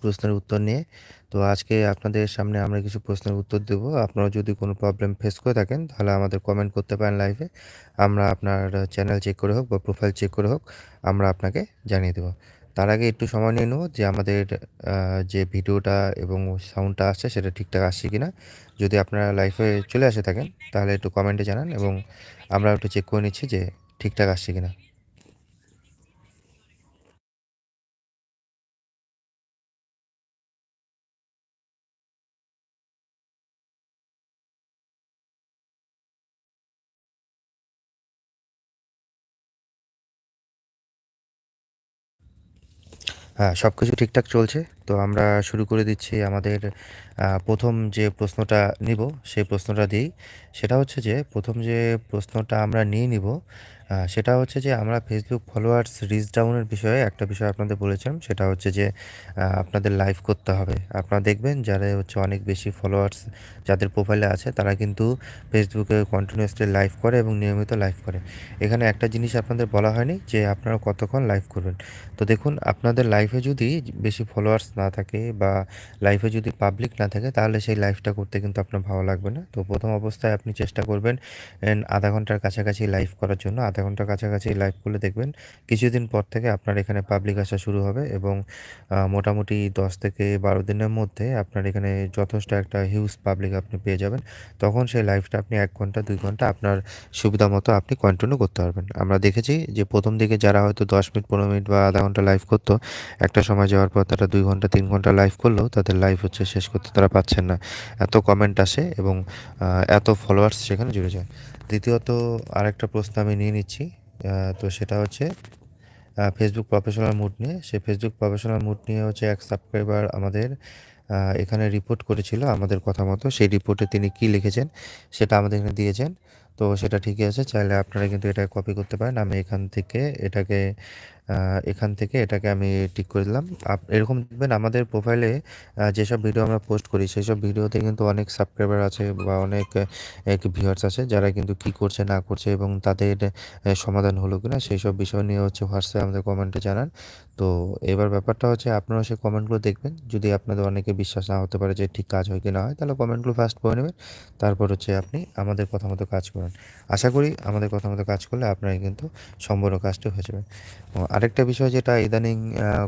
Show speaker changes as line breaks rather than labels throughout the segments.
প্রশ্নের উত্তর নিয়ে। তো আজকে আপনাদের সামনে আমরা কিছু প্রশ্নের উত্তর দেব। আপনারা যদি কোনো প্রবলেম ফেস করে থাকেন, তাহলে আমাদের কমেন্ট করতে পারেন লাইভে আমরা আপনার চ্যানেল চেক করে হোক বা প্রোফাইল চেক করে হোক, আমরা আপনাকে জানিয়ে দেবো। তার আগে একটু সময় নিয়ে নেব যে আমাদের যে ভিডিওটা এবং সাউন্ডটা আসছে, সেটা ঠিকঠাক আসছে কি না যদি আপনারা লাইফে চলে আসে থাকেন, তাহলে একটু কমেন্টে জানান এবং আমরা একটু চেক করে নিচ্ছি যে ঠিকঠাক আসছে কি না সব কিছু ঠিকঠাক চলছে। তো আমরা শুরু করে দিচ্ছি আমাদের প্রথম যে প্রশ্নটা নিব, সেই প্রশ্নটা দিই সেটা হচ্ছে যে, প্রথম যে প্রশ্নটা আমরা নিয়ে নিব সেটা হচ্ছে যে আমরা ফেসবুক ফলোয়ার্স রিচ ডাউনের বিষয়ে একটা বিষয় আপনাদের বলেছিলাম, সেটা হচ্ছে যে আপনাদের লাইভ করতে হবে। আপনারা দেখবেন যারা হচ্ছে অনেক বেশি ফলোয়ার্স যাদের প্রোফাইলে আছে, তারা কিন্তু ফেসবুকে কন্টিনিউয়াসলি লাইভ করে এবং নিয়মিত লাইভ করে। এখানে একটা জিনিস আপনাদের বলা হয়নি যে আপনারা কতক্ষণ লাইভ করবেন। তো দেখুন, আপনাদের লাইফে যদি বেশি ফলোয়ার্স না থাকে বা লাইফে যদি পাবলিক না থাকে, তাহলে সেই লাইভটা করতে কিন্তু আপনার ভালো লাগবে না। তো প্রথম অবস্থায় আপনি চেষ্টা করবেন আধা ঘণ্টার কাছাকাছি লাইভ করার জন্য, আধা ঘণ্টার কাছাকাছি লাইভ করলে দেখবেন। কিছুদিন পর থেকে আপনার এখানে পাবলিক আসা শুরু হবে এবং মোটামুটি দশ থেকে বারো দিনের মধ্যে আপনার এখানে যথেষ্ট একটা হিউজ পাবলিক আপনি পেয়ে যাবেন। তখন সেই লাইভটা আপনি এক ঘণ্টা, দুই ঘণ্টা আপনার সুবিধা মতো আপনি কন্টিনিউ করতে পারবেন। আমরা দেখেছি যে প্রথম দিকে যারা হয়তো দশ মিনিট, পনেরো মিনিট বা আধা ঘণ্টা লাইভ করতো, একটা সময় যাওয়ার পর তারা দুই ঘণ্টা, তিন ঘণ্টা লাইভ করলেও তাদের লাইভ হচ্ছে শেষ করতে তারা পাচ্ছেন না। এত কমেন্ট আসে এবং এত ফলোয়ার্স সেখানে জুড়ে যায়। দ্বিতীয়ত আরেকটা প্রশ্ন আমি নিয়ে নিচ্ছি। তো সেটা হচ্ছে ফেসবুক প্রফেশনাল মুড নিয়ে। সে ফেসবুক প্রফেশনাল মুড নিয়ে হচ্ছে এক সাবস্ক্রাইবার আমাদের এখানে রিপোর্ট করেছিল আমাদের কথা মতো। সেই রিপোর্টে তিনি কি লিখেছেন সেটা আমাদের এখানে দিয়েছেন। তো সেটা ঠিকই আছে, চাইলে আপনারা কিন্তু এটা কপি করতে পারেন। আমি এখান থেকে এটাকে এখান থেকে এটাকে আমি ঠিক করে দিলাম। এরকম দেখবেন আমাদের প্রোফাইলে যেসব ভিডিও আমরা পোস্ট করি সেই সব ভিডিওতে কিন্তু অনেক সাবস্ক্রাইবার আছে বা অনেক, এক ভিউয়ার্স আছে যারা কিন্তু কি করছে, না করছে এবং তাদের সমাধান হলো কিনা সেই সব বিষয় নিয়ে হচ্ছে হোয়াটসঅ্যাপে আমাদের কমেন্টে জানান। তো এবার ব্যাপারটা হচ্ছে আপনারা সেই কমেন্টগুলো দেখবেন। যদি আপনাদের অনেকে বিশ্বাস না হতে পারে যে ঠিক কাজ হয় কি না হয়, তাহলে কমেন্টগুলো ফার্স্ট করে নেবেন। তারপর হচ্ছে আপনি আমাদের কথা মতো কাজ করেন। আশা করি আমাদের কথা মতো কাজ করলে আপনারা কিন্তু সম্পূর্ণ কাজটা হয়ে যাবে। আরেকটা বিষয় যেটা ইদানিং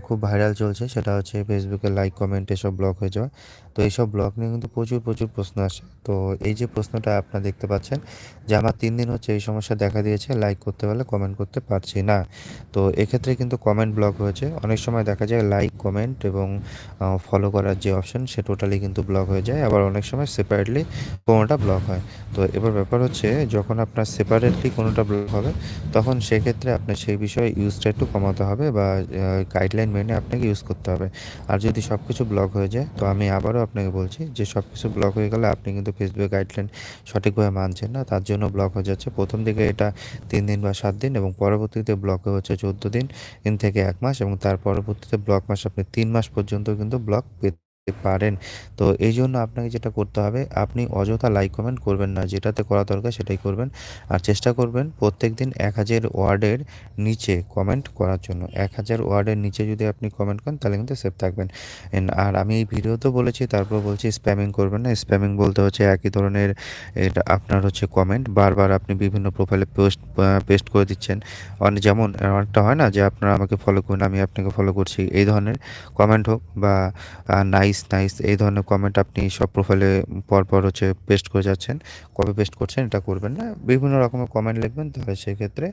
খুব ভাইরাল চলছে সেটা হচ্ছে ফেসবুকে লাইক কমেন্ট এসব ব্লক হয়ে যাওয়া। তো এইসব ব্লক নিয়ে কিন্তু প্রচুর প্রচুর প্রশ্ন আসে। তো এই যে প্রশ্নটা আপনারা দেখতে পাচ্ছেন যে আমার তিন দিন হচ্ছে এই সমস্যা দেখা দিয়েছে লাইক করতে পারলে কমেন্ট করতে পারছি না। তো এক্ষেত্রে কিন্তু কমেন্ট ব্লক হয়েছে। অনেক সময় দেখা যায় লাইক কমেন্ট এবং ফলো করার যে অপশন সে টোটালি কিন্তু ব্লক হয়ে যায়। আবার অনেক সময় সেপারেটলি কোনোটা ব্লক হয়। তো এবার ব্যাপার হচ্ছে যখন আপনার সেপারেটলি কোনোটা ব্লক হবে, তখন সেক্ষেত্রে আপনার সেই বিষয়ে ইউজটা একটু কমাতে হবে বা গাইডলাইন মেনে আপনাকে ইউজ করতে হবে। আর যদি সব কিছু ব্লক হয়ে যায়, তো আমি আবারও আপনাকে বলছি যে সব কিছু ব্লক হয়ে গেলে আপনি কিন্তু ফেসবুক গাইডলাইন সঠিকভাবে মানছেন না, তার জন্য ব্লক হয়ে যাচ্ছে। প্রথম দিকে এটা তিন দিন বা সাত দিন এবং পরবর্তীতে ব্লক হচ্ছে চোদ্দ দিন থেকে এক মাস এবং তার পরবর্তীতে ব্লক মাস আপনি তিন মাস পর্যন্ত কিন্তু ব্লক পেতে পারেন। তো এই জন্য আপনাকে যেটা করতে হবে, আপনি অযথা লাইক কমেন্ট করবেন না, যেটাতে করা দরকার সেটাই করবেন। আর চেষ্টা করবেন প্রত্যেক দিন এক হাজার ওয়ার্ডের নিচে কমেন্ট করার জন্য। এক হাজার ওয়ার্ডের নিচে যদি আপনি কমেন্ট করেন, তাহলে কিন্তু সেফ থাকবেন। আর আমি এই ভিডিওতেও বলেছি, তারপর বলছি স্প্যামিং করবেন না। স্প্যামিং বলতে হচ্ছে একই ধরনের এটা আপনার হচ্ছে কমেন্ট বারবার আপনি বিভিন্ন প্রোফাইলে পোস্ট পেস্ট করে দিচ্ছেন। অনেক যেমন অনেকটা হয় না যে আপনারা আমাকে ফলো করুন, আমি আপনাকে ফলো করছি। এই ধরনের কমেন্ট হোক বা নাইস নাইস এই ধরনের কমেন্ট আপনি সব প্রোফাইলে পরপর হচ্ছে পেস্ট করে যাচ্ছেন। কবে পেস্ট করছেন, এটা করবেন না। বিভিন্ন রকমের কমেন্ট লিখবেন, তাহলে সেক্ষেত্রে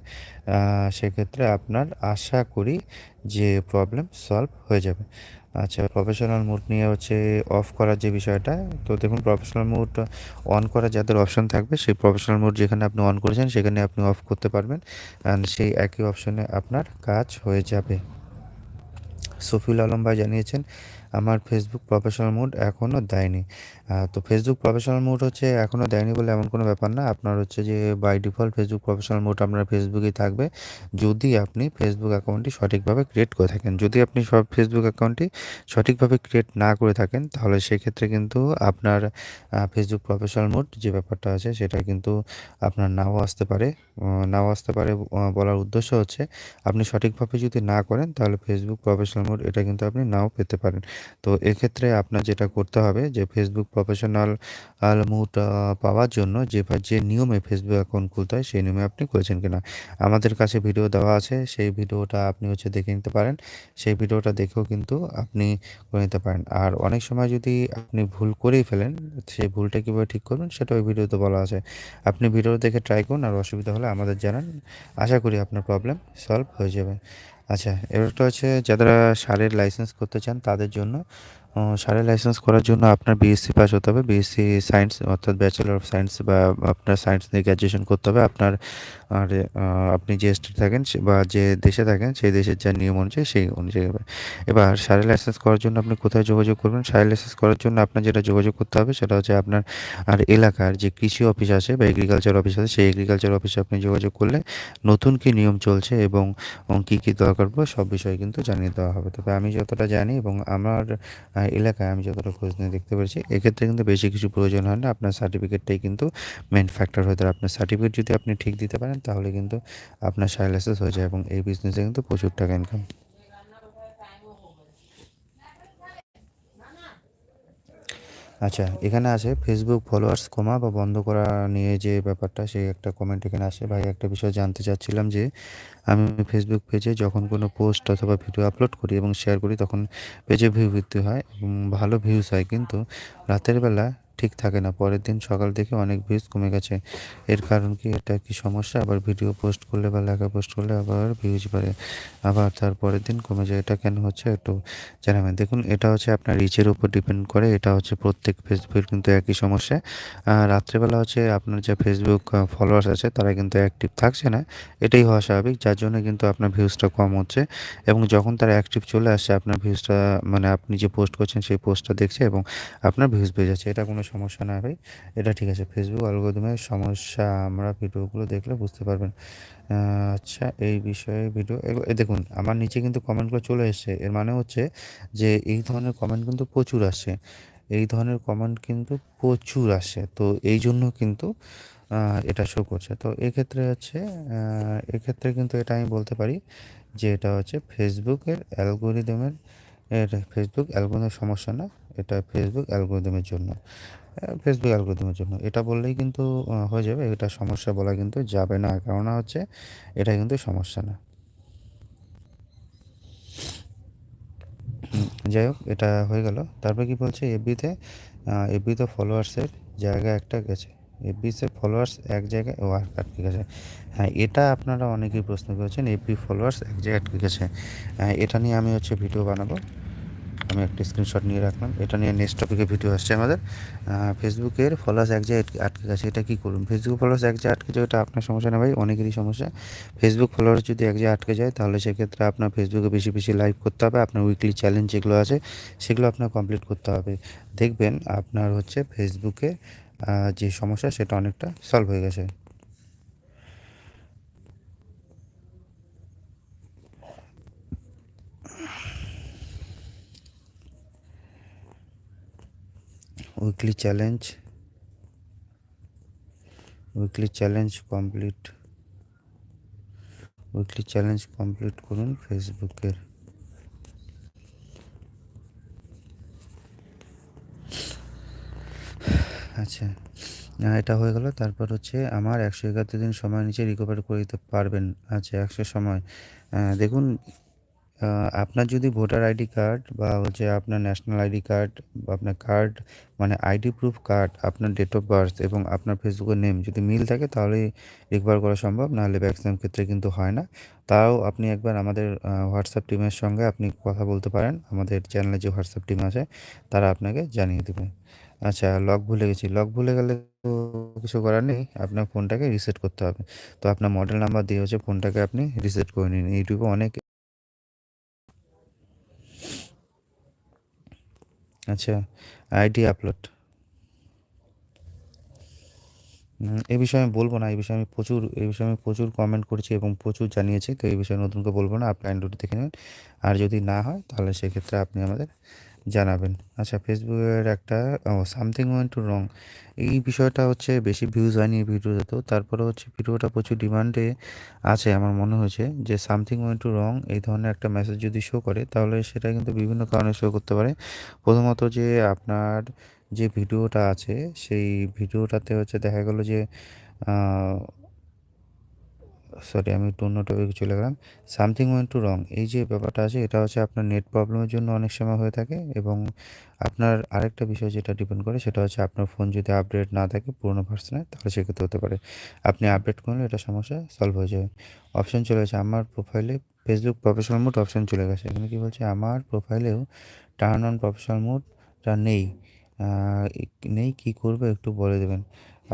সেক্ষেত্রে আপনার আশা করি যে প্রবলেম সলভ হয়ে যাবে। আচ্ছা প্রফেশনাল মুড নিয়ে হচ্ছে অফ করার যে বিষয়টা, তো দেখুন প্রফেশনাল মুড অন করা যাদের অপশন থাকবে, সেই প্রফেশনাল মুড যেখানে আপনি অন করেছেন, সেখানে আপনি অফ করতে পারবেন। অ্যান্ড সেই একই অপশনে আপনার কাজ হয়ে যাবে। সফিউল আলম ভাই জানিয়েছেন আমার ফেসবুক প্রফেশনাল মোড এখনও দেয়নি। তো ফেসবুক প্রফেশনাল মোড হচ্ছে এখনও দেয়নি বলে এমন কোনো ব্যাপার না। আপনার হচ্ছে যে by default Facebook professional mode আপনার ফেসবুকেই থাকবে। যদি আপনি ফেসবুক অ্যাকাউন্টটি সঠিকভাবে ক্রিয়েট করে থাকেন। যদি আপনি সব ফেসবুক অ্যাকাউন্টটি সঠিকভাবে ক্রিয়েট না করে থাকেন, তাহলে সেক্ষেত্রে কিন্তু আপনার ফেসবুক প্রফেশনাল মোড যে ব্যাপারটা আছে সেটা কিন্তু আপনার নাও আসতে পারে। নাও আসতে পারে বলার উদ্দেশ্য হচ্ছে আপনি সঠিকভাবে যদি না করেন, তাহলে ফেসবুক প্রফেশনাল মোড এটা কিন্তু আপনি নাও পেতে পারেন। তো এক্ষেত্রে আপনার যেটা করতে হবে যে ফেসবুক প্রফেশনাল মুড পাওয়ার জন্য যে যে নিয়মে ফেসবুক অ্যাকাউন্ট খুলতে হয় সেই নিয়মে আপনি করেছেন কিনা। আমাদের কাছে ভিডিও দেওয়া আছে, সেই ভিডিওটা আপনি হচ্ছে দেখে নিতে পারেন। সেই ভিডিওটা দেখেও কিন্তু আপনি করে নিতে পারেন। আর অনেক সময় যদি আপনি ভুল করেই ফেলেন, সেই ভুলটা কীভাবে ঠিক করবেন সেটা ওই ভিডিওতে বলা আছে। আপনি ভিডিও দেখে ট্রাই করুন আর অসুবিধা হলে আমাদের জানান। আশা করি আপনার প্রবলেম সলভ হয়ে যাবে। আচ্ছা এবারটা হচ্ছে যারা সারের লাইসেন্স করতে চান তাদের জন্য সারের লাইসেন্স করার জন্য আপনার বিএসসি পাস হতে হবে। বিএসসি সায়েন্স অর্থাৎ ব্যাচেলর অফ সায়েন্স বা আপনার সায়েন্স নিয়ে গ্র্যাজুয়েশন করতে হবে। আপনার আর আপনি যে স্টেট থাকেন বা যে দেশে থাকেন, সেই দেশের যা নিয়ম অনুযায়ী সেই অনুযায়ী হবে। এবার সারের লাইসেন্স করার জন্য আপনি কোথায় যোগাযোগ করবেন? সারের লাইসেন্স করার জন্য আপনার যেটা যোগাযোগ করতে হবে সেটা হচ্ছে আপনার, আর এলাকার যে কৃষি অফিস আছে বা এগ্রিকালচার অফিস আছে, সেই এগ্রিকালচার অফিসে আপনি যোগাযোগ করলে নতুন কি নিয়ম চলছে এবং কী কী দরকার পড়বে সব বিষয়ে কিন্তু জানিয়ে দেওয়া হবে। তবে আমি যতটা জানি এবং আমার এলাকায় আমি যতটা খোঁজ নিয়ে দেখতে পেরেছি, এক্ষেত্রে কিন্তু বেশি কিছু প্রয়োজন হয় না। আপনার সার্টিফিকেটটাই কিন্তু মেন ফ্যাক্টর হয়ে দাঁড়ায়। আপনার সার্টিফিকেট যদি আপনি ঠিক দিতে পারেন তাহলে কিন্তু আপনার সাইলেসেস হয়ে যায় এবং এই বিজনেসে কিন্তু প্রচুর টাকা ইনকাম আচ্ছা এখানে আছে ফেসবুক ফলোয়ার্স কমা বা বন্ধ করা নিয়ে যে ব্যাপারটা, সেই একটা কমেন্ট এখানে আসে। ভাই, একটা বিষয় জানতে চাচ্ছিলাম যে, আমি ফেসবুক পেজে যখন কোনো পোস্ট অথবা ভিডিও আপলোড করি এবং শেয়ার করি, তখন পেজে ভিউ বৃদ্ধি হয় এবং ভালো ভিউজ হয়। কিন্তু রাতের বেলা ঠিক থাকে না। পরের দিন সকাল থেকে অনেক ভিউজ কমে গেছে। এর কারণ কি? এটা কি সমস্যা? আবার ভিডিও পোস্ট করলে বা লেখা পোস্ট করলে আবার ভিউজ বাড়ে। আবার তার পরের দিন কমে যায়। এটা কেন হচ্ছে একটু জানাবেন। দেখুন, এটা হচ্ছে আপনার রিচের উপর ডিপেন্ড করে। এটা হচ্ছে প্রত্যেক ফেসবুকের কিন্তু একই সমস্যা। রাত্রেবেলা হচ্ছে আপনার যে ফেসবুক ফলোয়ার্স আছে, তারা কিন্তু অ্যাক্টিভ থাকছে না। এটাই হওয়া স্বাভাবিক। যার জন্য কিন্তু আপনার ভিউজটা কম হচ্ছে। এবং যখন তারা অ্যাক্টিভ চলে আসছে, আপনার ভিউজটা মানে আপনি যে পোস্ট করছেন, সেই পোস্টটা দেখছে এবং আপনার ভিউজ বেড়ে যাচ্ছে। এটা কোনো সমস্যা না ভাই এটা ঠিক আছে ফেসবুক অ্যালগোরিদমের সমস্যা আমরা ভিডিওগুলো দেখলে বুঝতে পারবেন। আচ্ছা এই বিষয়ে ভিডিও দেখুন, আমার নিচে কিন্তু কমেন্টগুলো চলে এসছে। এর মানে হচ্ছে যে, এই ধরনের কমেন্ট কিন্তু প্রচুর আসে। এই ধরনের কমেন্ট কিন্তু প্রচুর আসে। তো এই জন্য কিন্তু এটা শো করছে। তো এক্ষেত্রে হচ্ছে এক্ষেত্রে কিন্তু এটা আমি বলতে পারি যে, এটা হচ্ছে ফেসবুকের অ্যালগোরিদমের এর ফেসবুক অ্যালগোরিদমের সমস্যা না। এটা ফেসবুক অ্যালগোরিদমের জন্য। ফেসবুক অ্যালগোরিদমের জন্য। এটা বললেই কিন্তু হয়ে যাবে। এটা সমস্যা বলা কিন্তু যাবে না। কেননা হচ্ছে, এটা কিন্তু সমস্যা না। যাই হোক, এটা হয়ে গেল। তারপর কি বলছে এফবিতে এফবিতে ফলোয়ার্সের জায়গা একটা গেছে। এফবিতে ফলোয়ার্স এক জায়গায়, ও আটকে গেছে হ্যাঁ এটা আপনারা অনেকেই প্রশ্ন করেছেন এফবি ফলোয়ার্স এক জায়গায় আটকে গেছে হ্যাঁ এটা নিয়ে আমি হচ্ছে ভিডিও বানাবো। আমি একটা স্ক্রিনশট নিয়ে রাখলাম। এটা নিয়ে নেক্সট টপিকে ভিডিও আসছে আমাদের। ফেসবুকের ফলোয়ার্স এক জায়গায় আটকে গেছে, এটা কী করুন? ফেসবুক ফলোয়ার্স এক জায়গায় আটকে যায় এটা আপনার সমস্যা না ভাই, অনেকেরই সমস্যা। ফেসবুক ফলোয়ার্স যদি এক জায়গায় আটকে যায়, তাহলে সেক্ষেত্রে আপনার ফেসবুকে বেশি বেশি লাইভ করতে হবে। আপনার উইকলি চ্যালেঞ্জ যেগুলো আছে, সেগুলো আপনার কমপ্লিট করতে হবে। দেখবেন আপনার হচ্ছে ফেসবুকে যে সমস্যা, সেটা অনেকটা সলভ হয়ে গেছে। Weekly challenge weekly challenge complete weekly challenge complete করুন ফেসবুকের। আচ্ছা এটা হয়ে গেল। তারপর হচ্ছে আমার একশো একাত্তর দিন সময় নিচে রিকভার করে দিতে পারবেন। আচ্ছা একশো সময়। দেখুন আপনার যদি ভোটার আইডি কার্ড বা হচ্ছে আপনার ন্যাশনাল আইডি কার্ড বা আপনার কার্ড মানে আইডি প্রুফ কার্ড, আপনার ডেট অফ বার্থ এবং আপনার ফেসবুকের নেম যদি মিল থাকে তাহলেই রিকভার করা সম্ভব, নাহলে ম্যাক্সিমাম ক্ষেত্রে কিন্তু হয় না। তাও আপনি একবার আমাদের হোয়াটসঅ্যাপ টিমের সঙ্গে আপনি কথা বলতে পারেন, আমাদের চ্যানেলে যে হোয়াটসঅ্যাপ টিম আছে, তারা আপনাকে জানিয়ে দেবে। আচ্ছা লক ভুলে গেছি। লক ভুলে গেলে তো কিছু করার নেই, আপনার ফোনটাকে রিসেট করতে হবে। তো আপনার মডেল নাম্বার দিয়ে হচ্ছে ফোনটাকে আপনি রিসেট করে নিন। ইউটিউবে অনেক আচ্ছা আইডি আপলোড। এ বিষয়ে আমি বলব না এই বিষয়ে আমি প্রচুর এই বিষয়ে আমি প্রচুর কমেন্ট করেছি এবং প্রচুর জানিয়েছি, তো এই বিষয়ে নতুন করে বলব না, আপনি অ্যান্ড্রয়েড দেখে নেবেন। আর যদি না হয়, তাহলে সেক্ষেত্রে আপনি আমাদের জানাবেন। আচ্ছা ফেসবুকের একটা সামথিং ওয়েন্ট টু রং। এই বিষয়টা হচ্ছে বেশি ভিউজ হয়নি ভিডিওতে তারপরে হচ্ছে ভিডিওটা প্রচুর ডিমান্ডে আছে আমার মনে হয়েছে যে সামথিং ওয়েন্ট টু রং এই ধরনের একটা মেসেজ যদি শো করে, তাহলে সেটা কিন্তু বিভিন্ন কারণে শো করতে পারে। প্রথমত যে আপনার যে ভিডিওটা আছে, সেই ভিডিওটাতে হচ্ছে দেখা গেলো যে সরি আমি একটু অন্য টপিকে চলে গেলাম। সামথিং ওয়েন টু রং এই যে ব্যাপারটা আছে, এটা হচ্ছে আপনার নেট প্রবলেমের জন্য অনেক সময় হয়ে থাকে এবং আপনার আরেকটা বিষয় যেটা ডিপেন্ড করে, সেটা হচ্ছে আপনার ফোন যদি আপডেট না থাকে পুরোনো ভার্সনে তাহলে সেক্ষেত্রে হতে পারে। আপনি আপডেট করলে এটা সমস্যা সলভ হয়ে যাবে। অপশান চলে গেছে, আমার প্রোফাইলে ফেসবুক প্রফেশনাল মোড অপশান চলে গেছে। এখানে কী বলছে? আমার প্রোফাইলেও টার্ন অন প্রফেশনাল মোডটা নেই। নেই কী করবে একটু বলে দেবেন।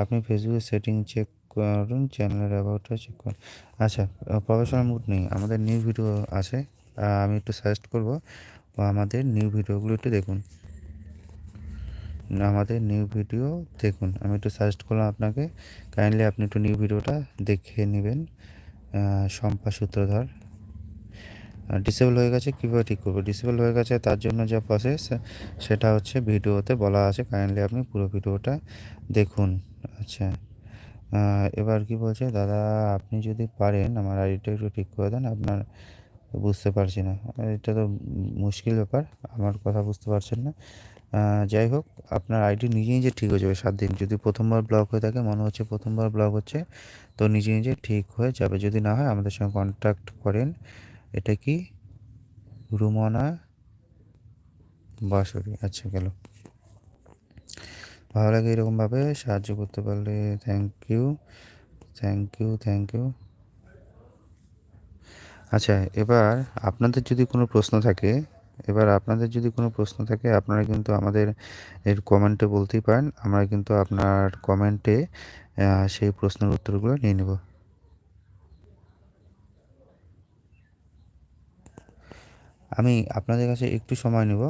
আপনি ফেসবুকের সেটিং চেক করুন চ্যানেলের অ্যাবাউটটা চেক করুন। আচ্ছা প্রফেশনাল মুড নেই, আমাদের নিউ ভিডিও আছে আমি একটু সাজেস্ট করব, আমাদের নিউ ভিডিওগুলো একটু দেখুন। আমাদের নিউ ভিডিও দেখুন, আমি একটু সাজেস্ট করলাম আপনাকে কাইন্ডলি আপনি একটু নিউ ভিডিওটা দেখে নেবেন শম্পা সূত্রধর। ডিসেবল হয়ে গেছে, কীভাবে ঠিক করব? ডিসেবল হয়ে গেছে, তার জন্য যা প্রসেস সেটা হচ্ছে ভিডিওতে বলা আছে কাইন্ডলি আপনি পুরো ভিডিওটা দেখুন। আচ্ছা। এবার কি বলছে? দাদা, আপনি যদি পারেন, আমার আইডিটা একটু ঠিক করে দেন, আপনার বুঝতে পারছি না। এটা তো মুশকিল ব্যাপার, আমার কথা বুঝতে পারছেন না। যাই হোক, আপনার আইডি নিজে নিজে ঠিক হয়ে যাবে সাত দিন, যদি প্রথমবার ব্লক হয়ে থাকে, মনে হচ্ছে প্রথমবার ব্লক হচ্ছে, তো নিজে নিজে ঠিক হয়ে যাবে। যদি না হয়, আমাদের সঙ্গে কন্ট্যাক্ট করেন, এটা কি? রুমনা বাসরি আচ্ছা গেল। ভালো লাগে এরকমভাবে সাহায্য করতে পারলে thank you thank you thank you আচ্ছা এবার আপনাদের যদি কোনো প্রশ্ন থাকে, এবার আপনাদের যদি কোনো প্রশ্ন থাকে, আপনারা কিন্তু আমাদের এর কমেন্টে বলতেই পারেন, আমরা কিন্তু আপনার কমেন্টে সেই প্রশ্নের উত্তরগুলো নিয়ে নেব। আমি আপনাদের কাছে একটু সময় নেব।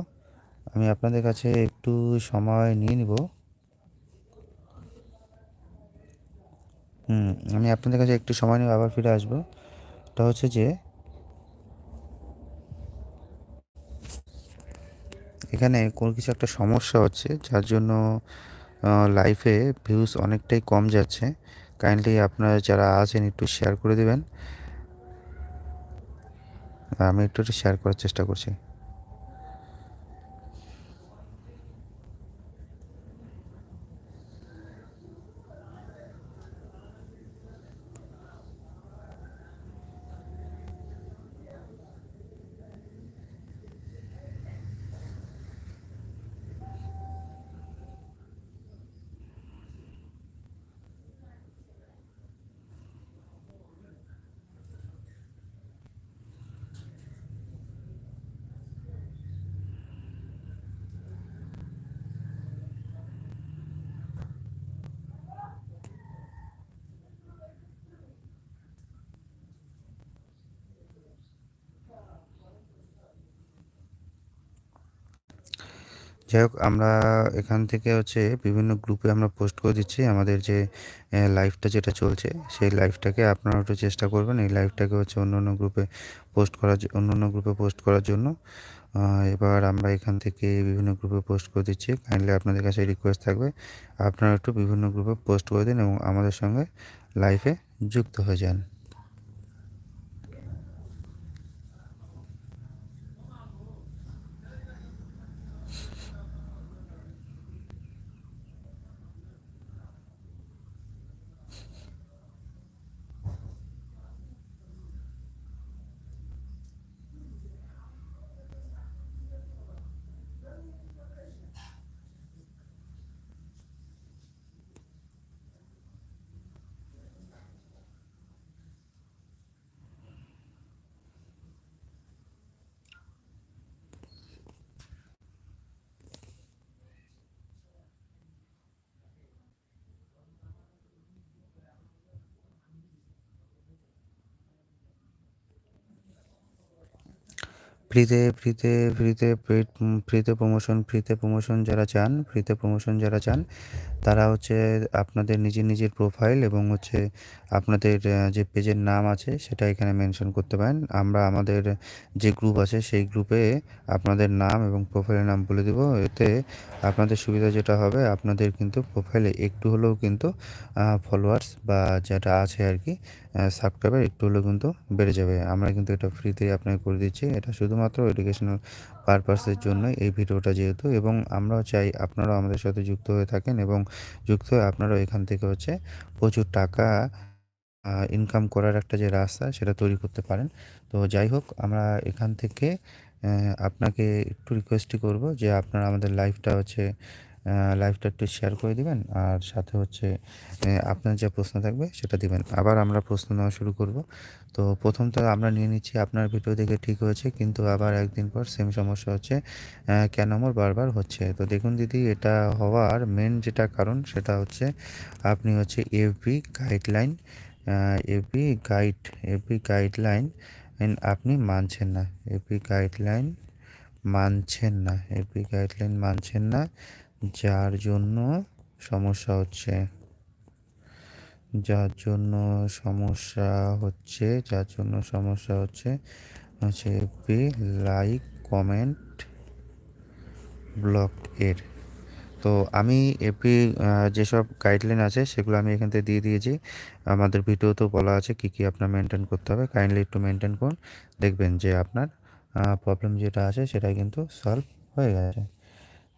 আমি আপনাদের কাছে একটু সময় নিয়ে নিব। হুম, আমি আপনাদের কাছে একটু সময় নিয়ে আবার ফিরে আসব। এটা হচ্ছে যে, এখানে কোনো কিছু একটা সমস্যা হচ্ছে, যার জন্য লাইফে ভিউজ অনেকটাই কম যাচ্ছে। কাইন্ডলি আপনারা যারা আছেন একটু শেয়ার করে দেবেন। আমি একটু শেয়ার করার চেষ্টা করছি। যাই হোক আমরা এখান থেকে হচ্ছে বিভিন্ন গ্রুপে আমরা পোস্ট করে দিচ্ছি আমাদের যে লাইভটা যেটা চলছে, সেই লাইভটাকে আপনারা একটু চেষ্টা করবেন এই লাইভটাকে হচ্ছে অন্য অন্য গ্রুপে পোস্ট করার অন্য অন্য গ্রুপে পোস্ট করার জন্য। এবার আমরা এখান থেকে বিভিন্ন গ্রুপে পোস্ট করে দিচ্ছি। কাইন্ডলি আপনাদের কাছে রিকোয়েস্ট থাকবে, আপনারা একটু বিভিন্ন গ্রুপে পোস্ট করে দিন এবং আমাদের সঙ্গে লাইভে যুক্ত হয়ে যান। ফ্রিতে ফ্রিতে ফ্রিতে ফ্রিতে প্রমোশন ফ্রিতে প্রমোশন যারা চান ফ্রিতে প্রমোশন যারা চান তারা হচ্ছে আপনাদের নিজের নিজের প্রোফাইল এবং হচ্ছে আপনাদের যে পেজের নাম আছে সেটা এখানে মেনশন করতে পারেন। আমরা আমাদের যে গ্রুপ আছে সেই গ্রুপে আপনাদের নাম এবং প্রোফাইলের নাম বলে দেব। এতে আপনাদের সুবিধা যেটা হবে, আপনাদের কিন্তু প্রোফাইলে একটু হলেও কিন্তু ফলোয়ার্স বা যেটা আছে আর কি সাবস্ক্রাইবার একটু হলেও কিন্তু বেড়ে যাবে। আমরা কিন্তু এটা ফ্রিতেই আপনাকে করে দিচ্ছি। এটা শুধুমাত্র এডুকেশনাল পারপাসের জন্য এই ভিডিওটা যেহেতু এবং আমরাও চাই আপনারাও আমাদের সাথে যুক্ত হয়ে থাকেন এবং যুক্ত হয়ে আপনারাও এখান থেকে হচ্ছে প্রচুর টাকা ইনকাম করার একটা যে রাস্তা সেটা তৈরি করতে পারেন। তো যাই হোক, আমরা এখান থেকে আপনাকে একটু রিকোয়েস্টই করব যে আপনারা আমাদের লাইফটা হচ্ছে লাইভটা একটু শেয়ার করে দিবেন, আর সাথে হচ্ছে আপনার যা প্রশ্ন থাকবে সেটা দিবেন। আবার আমরা প্রশ্ন নেওয়া শুরু করব। তো প্রথম তো আমরা নিয়ে নিচ্ছি, আপনার ভিডিও দেখে ঠিক হয়েছে, কিন্তু আবার একদিন পর সেম সমস্যা হচ্ছে কেন আমার বারবার হচ্ছে? তো দেখুন দিদি, এটা হওয়ার মেন যেটা কারণ, সেটা হচ্ছে আপনি হচ্ছে FB guideline FB guide FB guideline আপনি মানছেন না। এফবি গাইডলাইন মানছেন না। এফবি গাইডলাইন মানছেন না। যার জন্য সমস্যা হচ্ছে। যার জন্য সমস্যা হচ্ছে, যার জন্য সমস্যা হচ্ছে হচ্ছে এফবি লাইক, কমেন্ট, ব্লক এর। তো আমি এপি যেসব গাইডলাইন আছে সেগুলো আমি এখান থেকে দিয়ে দিয়েছি। আমাদের ভিডিওতেও বলা আছে কী কী আপনার মেনটেন করতে হবে। কাইন্ডলি একটু মেনটেন করুন। দেখবেন যে আপনার প্রবলেম যেটা আছে সেটাই কিন্তু সলভ হয়ে গেছে।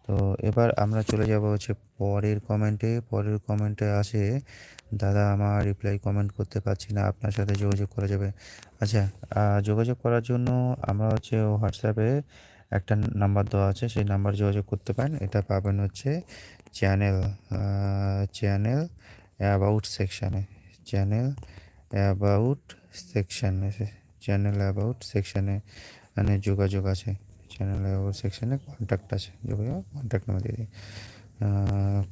তো এবার আমরা চলে যাব হচ্ছে পরের কমেন্টে পরের কমেন্টে আসে, দাদা, আমার রিপ্লাই কমেন্ট করতে পারছি না, আপনার সাথে যোগাযোগ করা যাবে। আচ্ছা যোগাযোগ করার জন্য আমরা হচ্ছে হোয়াটসঅ্যাপে একটা নাম্বার দেওয়া আছে, সেই নাম্বার যোগাযোগ করতে পারেন। এটা পাবেন হচ্ছে চ্যানেল চ্যানেল অ্যাবাউট সেকশানে চ্যানেল অ্যাবাউট সেকশানে চ্যানেল অ্যাবাউট সেকশানে মানে যোগাযোগ আছে। চ্যানেল সেকশানে কন্ট্যাক্ট আছে যোগাযোগ কন্ট্যাক্ট নাম্বার দিয়ে দিই।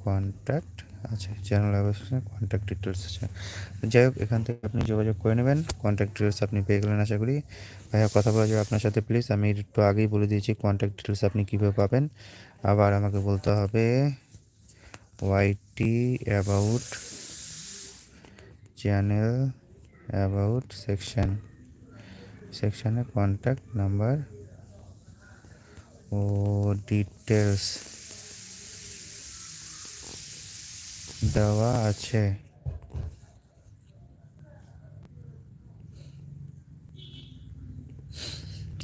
কন্ট্যাক্ট আচ্ছা চ্যানেল অ্যাবাউট কন্ট্যাক্ট ডিটেলস আছে। যাই হোক, এখান থেকে আপনি যোগাযোগ করে নেবেন কন্ট্যাক্ট ডিটেলস আপনি পেয়ে গেলেন আশা করি। ভাইয়া কথা বলা যাবে আপনার সাথে প্লিজ আমি একটু আগেই বলে দিয়েছি কন্ট্যাক্ট ডিটেলস আপনি কীভাবে পাবেন। আবার আমাকে বলতে হবে YT about channel about section সেকশানে কন্ট্যাক্ট নাম্বার ও ডিটেলস দেওয়া আছে।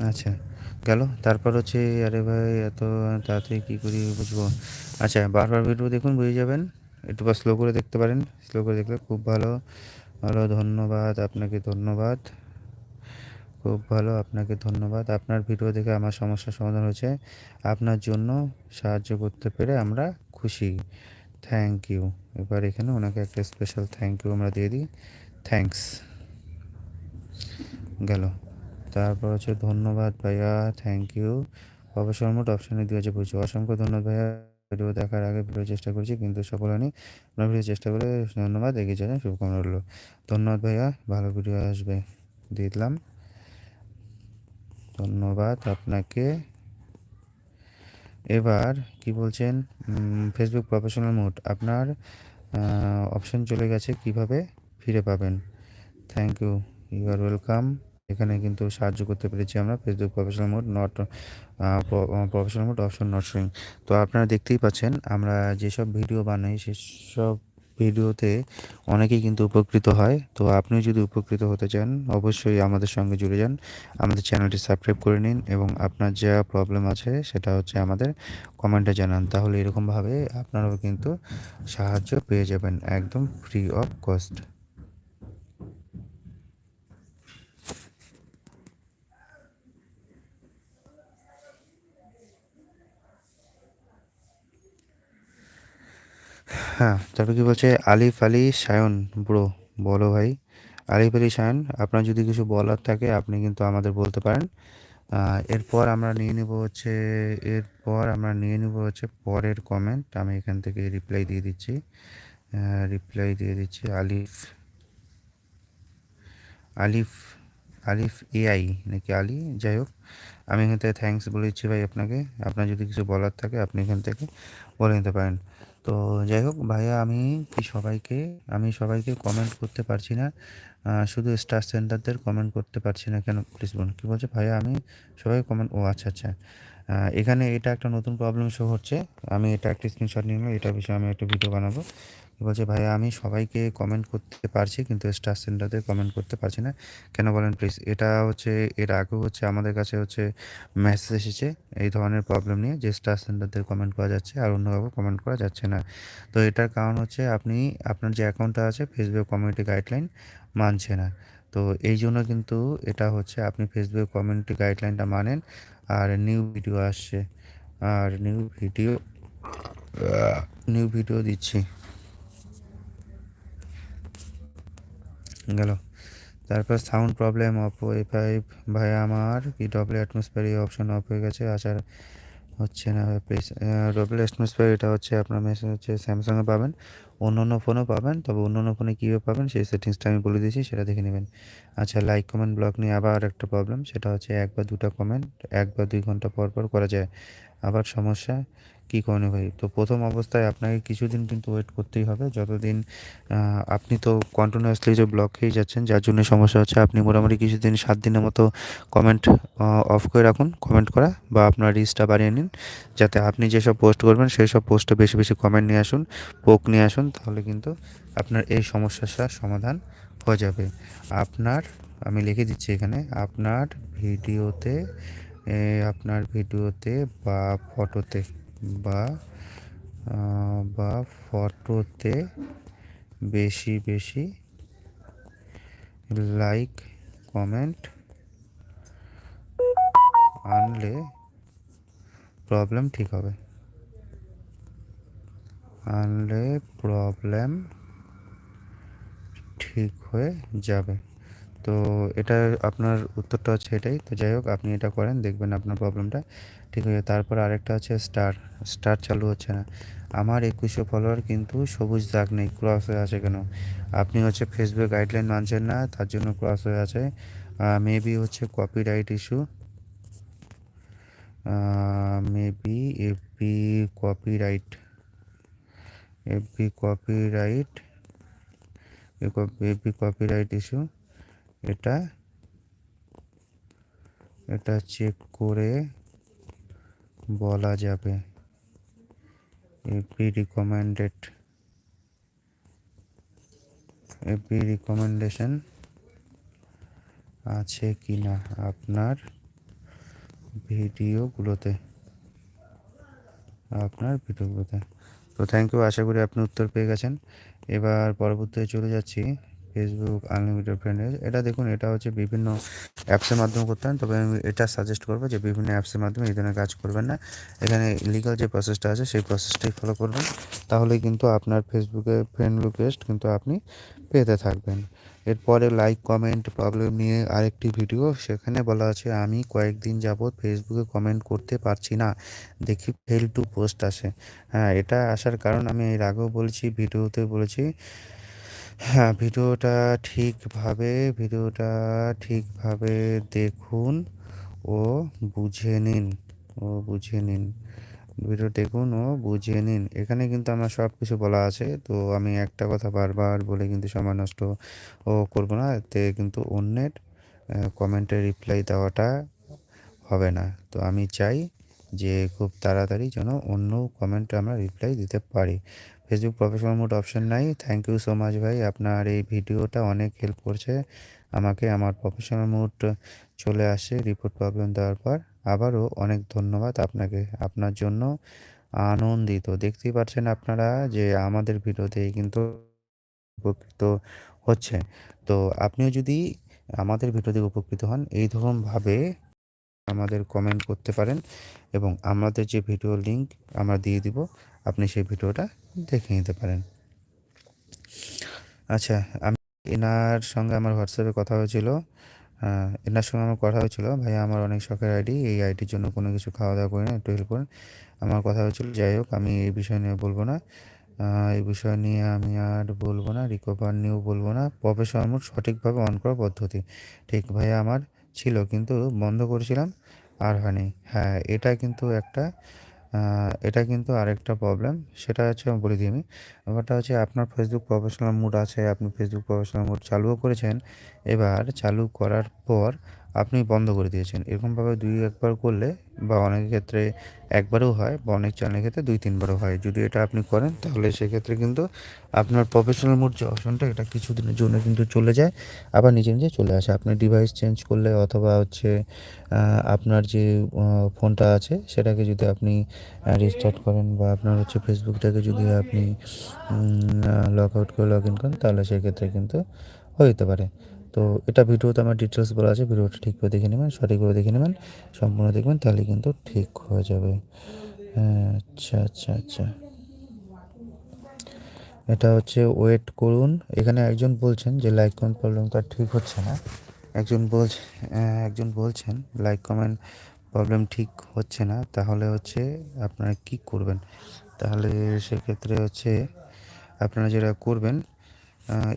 আচ্ছা গেল। তারপর হচ্ছে, আরে ভাই, এত তাড়াতাড়ি কী করি বুঝব? আচ্ছা বারবার ভিডিও দেখুন, বুঝে যাবেন। একটু বা স্লো করে দেখতে পারেন। স্লো করে দেখলে খুব ভালো। ভালো, ধন্যবাদ। আপনাকে ধন্যবাদ। খুব ভালো, আপনাকে ধন্যবাদ। আপনার ভিডিও দেখে আমার সমস্যার সমাধান হয়েছে। আপনার জন্য সাহায্য করতে পেরে আমরা খুশি। থ্যাংক ইউ এবার এখানে ওনাকে একটা স্পেশাল থ্যাংক ইউ আমরা দিয়ে দিই। থ্যাংকস গেল। তারপর হচ্ছে ধন্যবাদ ভাইয়া। থ্যাংক ইউ অবসর মোট অপশানে দিয়েছে বুঝছি। অসংখ্য ধন্যবাদ ভাইয়া। ভিডিও দেখার আগে ভিডিও চেষ্টা করছি, কিন্তু সফল হয়নি। আপনার ভিডিও চেষ্টা করে ধন্যবাদ। এগিয়ে যাবেন শুভকামনা রইল। ধন্যবাদ ভাইয়া। ভালো ভিডিও আসবে। দিয়ে দিলাম। ধন্যবাদ আপনাকে। এবার কি বলছেন? ফেসবুক প্রফেশনাল মোড আপনার অপশন চলে গেছে কীভাবে ফিরে পাবেন? Thank you you are welcome এখানে কিন্তু সাহায্য করতে পেরেছি আমরা Facebook professional mode not professional mode option not showing তো আপনারা দেখতেই পাচ্ছেন, আমরা যেসব ভিডিও বানাই, সেসব ভিডিওতে অনেকেই কিন্তু উপকৃত হয়। তো আপনিও যদি উপকৃত হতে চান, অবশ্যই আমাদের সঙ্গে জুড়ে যান। আমাদের চ্যানেলটি সাবস্ক্রাইব করে নিন এবং আপনার যা প্রবলেম আছে সেটা হচ্ছে আমাদের কমেন্টে জানান। তাহলে এরকমভাবে আপনারাও কিন্তু সাহায্য পেয়ে যাবেন একদম ফ্রি অফ কস্ট হ্যাঁ তারপর কি বলছে আলিফ আলী সায়ন ব্রো? বলো ভাই। আলিফ আলী সায়ন, আপনার যদি কিছু বলার থাকে, আপনি কিন্তু আমাদের বলতে পারেন। এরপর আমরা নিয়ে নিব হচ্ছে, এরপর আমরা নিয়ে নিব হচ্ছে পরের কমেন্ট আমি এখান থেকে রিপ্লাই দিয়ে দিচ্ছি। রিপ্লাই দিয়ে দিচ্ছি আলিফ আলিফ আলিফ এআই নাকি আলি? যাই হোক, আমি এখান থেকে থ্যাঙ্কস বলে দিচ্ছি ভাই আপনাকে। আপনার যদি কিছু বলার থাকে, আপনি এখান থেকে বলে নিতে পারেন। তো যাই হোক, ভাইয়া, আমি কি সবাইকে, আমি সবাইকে কমেন্ট করতে পারছি না। শুধু স্টার সেন্টারদের কমেন্ট করতে পারছি না কেন? প্লিজ বলুন, কী বলছে? ভাইয়া, আমি সবাই কমেন্ট ও আচ্ছা আচ্ছা। এখানে এটা একটা নতুন প্রবলেম শো হচ্ছে। আমি এটা একটা স্ক্রিনশট নিয়ে এটা বিষয়ে আমি একটা ভিডিও বানাবো। বলছে, ভাইয়া, আমি সবাইকে কমেন্ট করতে পারছি, কিন্তু স্টার সেন্টারদের কমেন্ট করতে পারছি না। কেন বলেন প্লিজ এটা হচ্ছে, এর আগেও হচ্ছে আমাদের কাছে হচ্ছে মেসেজ এসেছে এই ধরনের প্রবলেম নিয়ে, যে স্টার সেন্টারদের কমেন্ট করা যাচ্ছে আর অন্য কাউকে কমেন্ট করা যাচ্ছে না। তো এটার কারণ হচ্ছে, আপনি, আপনার যে অ্যাকাউন্টটা আছে ফেসবুক কমিউনিটি গাইডলাইন মানছে না। তো এই জন্য কিন্তু এটা হচ্ছে, আপনি ফেসবুক কমিউনিটি গাইডলাইনটা মানেন আর নিউ ভিডিও আসছে। আর নিউ ভিডিও নিউ ভিডিও দিচ্ছি। গেল। তারপর sound problem Oppo A five ভাই, আমার কি ডবল অ্যাটমসফিয়ার এই অপশন অফ হয়ে গেছে? আসার হচ্ছে না প্লিজ ডবল অ্যাটমসফিয়ার এটা হচ্ছে আপনার মেসেজ হচ্ছে স্যামসাংয়ে পাবেন। অন্য অন্য ফোনেও পাবেন, তবে অন্য অন্য ফোনে কীভাবে পাবেন সেই সেটিংসটা আমি বলে দিয়েছি, সেটা দেখে নেবেন। আচ্ছা লাইক কমেন্ট ব্লক নিয়ে আবার একটা প্রবলেম সেটা হচ্ছে এক বা দুটো কমেন্ট এক বা দুই ঘণ্টা পর পর করা যায়। আবার সমস্যা কী ভাই? তো প্রথম অবস্থায় আপনাকে কিছুদিন কিন্তু ওয়েট করতেই হবে। যতদিন আপনি তো কন্টিনিউয়াসলি যে ব্লক খেয়ে যাচ্ছেন, যার জন্য সমস্যা হচ্ছে, আপনি মোটামুটি কিছুদিন, সাত দিনের মতো কমেন্ট অফ করে রাখুন কমেন্ট করা বা আপনার রিচটা বাড়িয়ে নিন, যাতে আপনি যেসব পোস্ট করবেন সেই সব পোস্টে বেশি বেশি কমেন্ট নিয়ে আসুন পোক নিয়ে আসুন, তাহলে কিন্তু আপনার এই সমস্যাটার সমাধান হয়ে যাবে। আপনার, আমি লিখে দিচ্ছি এখানে, আপনার ভিডিওতে আপনার ভিডিওতে বা ফটোতে বা বা ফটোতে বেশি বেশি লাইক কমেন্ট আনলে প্রবলেম ঠিক হবে। আনলে প্রবলেম ঠিক হয়ে যাবে। তো এটা আপনার উত্তরটা হচ্ছে এটাই। তো যাই হোক, আপনি এটা করেন, দেখবেন আপনার প্রবলেমটা ঠিক হয়ে তারপর আরেকটা আছে স্টার স্টার চালু হচ্ছে না। আমার একুশশো ফলোয়ার কিন্তু সবুজ দাগ নেই ক্রস হয়ে আছে কেন? আপনি হচ্ছে ফেসবুক গাইডলাইন মানছেন না, তার জন্য ক্রস হয়ে আছে। মেবি হচ্ছে copyright issue maybe FB copyright FB copyright FB copyright issue এটা এটা চেক করে বলা যাবে। এফবি রিকমেন্ডেড এফবি রিকমেন্ডেশন আছে কি না আপনার ভিডিওগুলোতে? আপনার ভিডিওগুলোতে। তো থ্যাংক ইউ আশা করি আপনি উত্তর পেয়ে গেছেন। এবার পরবর্তীতে চলে যাচ্ছি ফেসবুক আনলিমিটেড ফ্রেন্ডেজ এটা দেখুন, এটা হচ্ছে বিভিন্ন অ্যাপসের মাধ্যমে করতে হয়। তবে আমি এটা সাজেস্ট করব যে বিভিন্ন অ্যাপসের মাধ্যমে এই ধরনের কাজ করবেন না। এখানে লিগাল যে প্রসেসটা আছে, সেই প্রসেসটাই ফলো করবেন। তাহলে কিন্তু আপনার ফেসবুকে ফ্রেন্ড রিকোয়েস্ট কিন্তু আপনি পেতে থাকবেন। এরপরে লাইক কমেন্ট প্রবলেম নিয়ে আরেকটি ভিডিও সেখানে বলা আছে, আমি কয়েকদিন যাবৎ ফেসবুকে কমেন্ট করতে পারছি না। দেখি ফেল টু পোস্ট আসে। হ্যাঁ এটা আসার কারণ আমি এর আগেও বলেছি, ভিডিওতে বলেছি। হ্যাঁ ভিডিওটা ঠিকভাবে ভিডিওটা ঠিকভাবে দেখুন ও বুঝে নিন, ও বুঝে নিন। ভিডিও দেখুন ও বুঝে নিন। এখানে কিন্তু আমার সব কিছু বলা আছে, তো আমি একটা কথা বারবার বলে কিন্তু সময় নষ্ট ও করব না। এতে কিন্তু অন্যের কমেন্টে রিপ্লাই দেওয়াটা হবে না। তো আমি চাই যে খুব তাড়াতাড়ি যেন অন্য কমেন্টে আমরা রিপ্লাই দিতে পারি। ফেসবুক প্রফেশনাল মোড অপশন নাই। থ্যাংক ইউ সো মাচ ভাই। আপনার এই ভিডিওটা অনেক হেল্প করছে। আমাকে আমার প্রফেশনাল মোড চলে আসে রিপোর্ট প্রবলেম দেওয়ার পর। আবারও অনেক ধন্যবাদ আপনাকে। আপনার জন্য আনন্দিত। দেখতেই পাচ্ছেন আপনারা যে আমাদের ভিডিওতে কিন্তু উপকৃত হচ্ছে। তো আপনিও যদি আমাদের ভিডিও থেকে উপকৃত হন এই ধরনভাবে আমাদের কমেন্ট করতে পারেন এবং আমাদের যে ভিডিও লিংক আমরা দিয়ে দিব আপনি সেই ভিডিওটা দেখে নিতে পারেন। আচ্ছা আমি এনার সঙ্গে আমার হোয়াটসঅ্যাপে কথা হয়েছিল। এনার সঙ্গে আমার কথা হয়েছিল। ভাই আমার অনেক শখের আইডি, এই আইডির জন্য কোনো কিছু খাওয়া দাওয়া করি না, একটু হেল্প করুন। আমার কথা হয়েছিল, যাই হোক, আমি এই বিষয় নিয়ে বলব না। এই বিষয় নিয়ে আমি আর বলব না রিকভার নিয়েও বলব না। প্রফেশনাল মোড সঠিকভাবে অন করার পদ্ধতি। ঠিক ভাইয়া আমার ছিল, কিন্তু বন্ধ করেছিলাম, আর হয়নি। হ্যাঁ এটা কিন্তু একটা এটা কিন্তু আরেকটা প্রবলেম সেটা হচ্ছে আমি বলে দিই আমি। ব্যাপারটা হচ্ছে আপনার ফেসবুক প্রফেশনাল মুড আছে, আপনি ফেসবুক প্রফেশনাল মুড চালুও করেছেন। এবার চালু করার পর আপনি বন্ধ করে দিয়েছেন। এরকমভাবে দুই একবার করলে বা অনেক ক্ষেত্রে একবারও হয় বা অনেক চ্যানেলের ক্ষেত্রে দুই তিনবারও হয়। যদি এটা আপনি করেন, তাহলে সেক্ষেত্রে কিন্তু আপনার প্রফেশনাল মোড যে অপশনটা এটা কিছুদিনের জন্য কিন্তু চলে যায়, আবার নিজে নিজে চলে আসে। আপনি ডিভাইস চেঞ্জ করলে অথবা হচ্ছে আপনার যে ফোনটা আছে, সেটাকে যদি আপনি রিস্টার্ট করেন বা আপনার হচ্ছে ফেসবুকটাকে যদি আপনি লগ আউট করে লগ ইন করেন, তাহলে সেক্ষেত্রে কিন্তু যেতে পারে। তো এটা ভিডিওতে আমার ডিটেলস বলা আছে, ভিডিওটা ঠিকভাবে দেখে নেবেন, সঠিকভাবে দেখে নেবেন, সম্পূর্ণ দেখবেন, তাহলে কিন্তু ঠিক হয়ে যাবে। আচ্ছা আচ্ছা আচ্ছা। এটা হচ্ছে ওয়েট করুন। এখানে একজন বলছেন যে লাইক কমেন্ট প্রবলেমটা ঠিক হচ্ছে না। একজন বলছে একজন বলছেন লাইক কমেন্ট প্রবলেম ঠিক হচ্ছে না, তাহলে হচ্ছে আপনারা কি করবেন? তাহলে সেক্ষেত্রে হচ্ছে আপনারা যেটা করবেন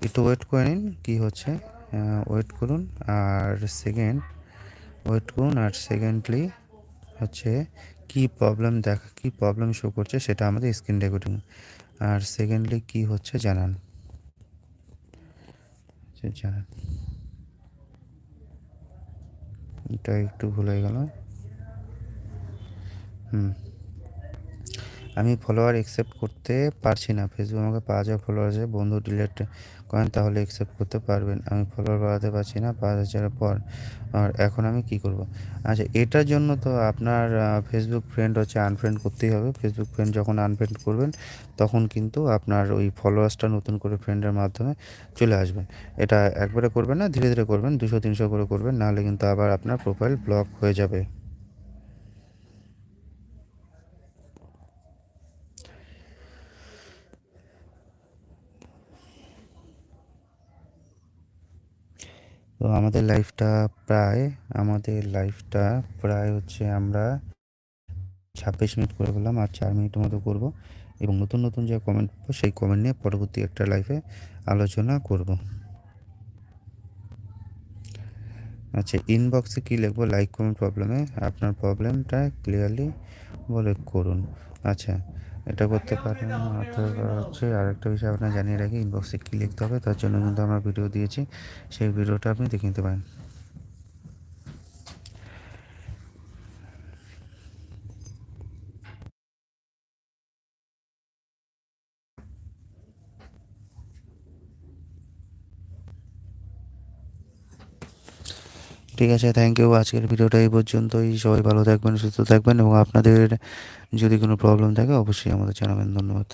একটু ওয়েট করে নিন, কী হচ্ছে? ওয়েট করুন আর সেকেন্ড ওয়েট করুন আর সেকেন্ডলি হচ্ছে কি প্রবলেম দেখা কি প্রবলেম শো করছে সেটা আমাদের স্ক্রিন রেকর্ডিং আর সেকেন্ডলি কি হচ্ছে জানান। আচ্ছা, জানান। এটা একটু ভুল গেল। হুম। আমি ফলোয়ার অ্যাকসেপ্ট করতে পারছি না। ফেসবুক আমাকে পাঁচ হাজার ফলোয়ার আছে, বন্ধু ডিলেট করেন তাহলে অ্যাকসেপ্ট করতে পারবেন। আমি ফলোয়ার বাড়াতে পারছি না পাঁচ হাজারের পর। আর এখন আমি কি করব? আচ্ছা এটার জন্য তো আপনার ফেসবুক ফ্রেন্ড হচ্ছে আনফ্রেন্ড করতেই হবে। ফেসবুক ফ্রেন্ড যখন আনফ্রেন্ড করবেন, তখন কিন্তু আপনার ওই ফলোয়ার্সটা নতুন করে ফ্রেন্ডের মাধ্যমে চলে আসবে। এটা একবারে করবেন না, ধীরে ধীরে করবেন, দুশো তিনশো করে করবেন, নাহলে কিন্তু আবার আপনার প্রোফাইল ব্লক হয়ে যাবে। তো আমাদের লাইফটা প্রায়, আমাদের লাইফটা প্রায় হচ্ছে আমরা ছাব্বিশ মিনিট করে ফেললাম আর চার মিনিটের মতো করব এবং নতুন নতুন যে কমেন্ট পাবো সেই কমেন্ট নিয়ে পরবর্তী একটা লাইফে আলোচনা করব। আচ্ছা ইনবক্সে কী লিখব? লাইক কমেন্ট প্রবলেমে আপনার প্রবলেমটা ক্লিয়ারলি বলে করুন। আচ্ছা এটা করতে পারেন। হচ্ছে। আরেকটা বিষয় আপনার জানিয়ে রাখি ইনবক্সে কী লিখতে হবে, তার জন্য কিন্তু আমরা ভিডিও দিয়েছি। সেই ভিডিওটা আপনি দেখে নিতে পারেন। ঠিক আছে থ্যাংক ইউ আজকের ভিডিওটা এই পর্যন্তই। সবাই ভালো থাকবেন, সুস্থ থাকবেন এবং আপনাদের যদি কোনো প্রবলেম থাকে, অবশ্যই আমাদের জানাবেন। ধন্যবাদ।